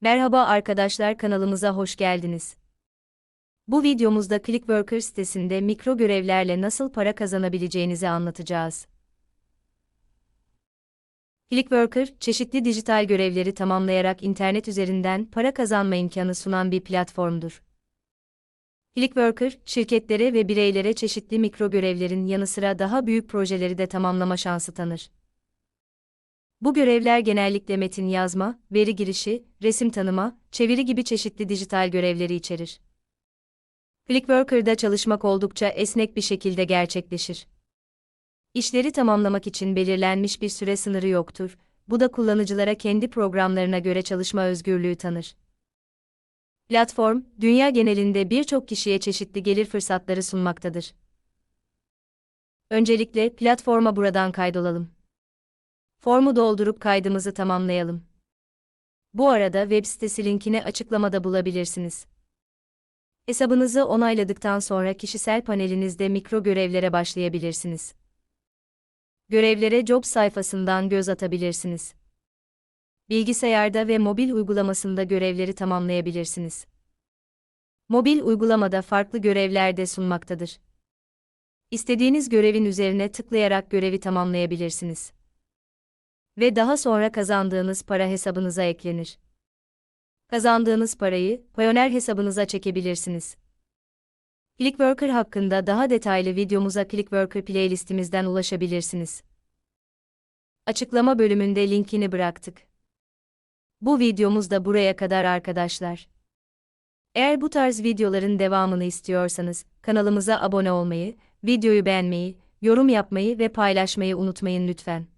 Merhaba arkadaşlar kanalımıza hoş geldiniz. Bu videomuzda Clickworker sitesinde mikro görevlerle nasıl para kazanabileceğinizi anlatacağız. Clickworker, çeşitli dijital görevleri tamamlayarak internet üzerinden para kazanma imkanı sunan bir platformdur. Clickworker, şirketlere ve bireylere çeşitli mikro görevlerin yanı sıra daha büyük projeleri de tamamlama şansı tanır. Bu görevler genellikle metin yazma, veri girişi, resim tanıma, çeviri gibi çeşitli dijital görevleri içerir. Clickworker'da çalışmak oldukça esnek bir şekilde gerçekleşir. İşleri tamamlamak için belirlenmiş bir süre sınırı yoktur. Bu da kullanıcılara kendi programlarına göre çalışma özgürlüğü tanır. Platform, dünya genelinde birçok kişiye çeşitli gelir fırsatları sunmaktadır. Öncelikle platforma buradan kaydolalım. Formu doldurup kaydımızı tamamlayalım. Bu arada web sitesi linkini açıklamada bulabilirsiniz. Hesabınızı onayladıktan sonra kişisel panelinizde mikro görevlere başlayabilirsiniz. Görevlere job sayfasından göz atabilirsiniz. Bilgisayarda ve mobil uygulamasında görevleri tamamlayabilirsiniz. Mobil uygulamada farklı görevler de sunmaktadır. İstediğiniz görevin üzerine tıklayarak görevi tamamlayabilirsiniz ve daha sonra kazandığınız para hesabınıza eklenir. Kazandığınız parayı Payoneer hesabınıza çekebilirsiniz. Clickworker hakkında daha detaylı videomuza Clickworker playlistimizden ulaşabilirsiniz. Açıklama bölümünde linkini bıraktık. Bu videomuz da buraya kadar arkadaşlar. Eğer bu tarz videoların devamını istiyorsanız kanalımıza abone olmayı, videoyu beğenmeyi, yorum yapmayı ve paylaşmayı unutmayın lütfen.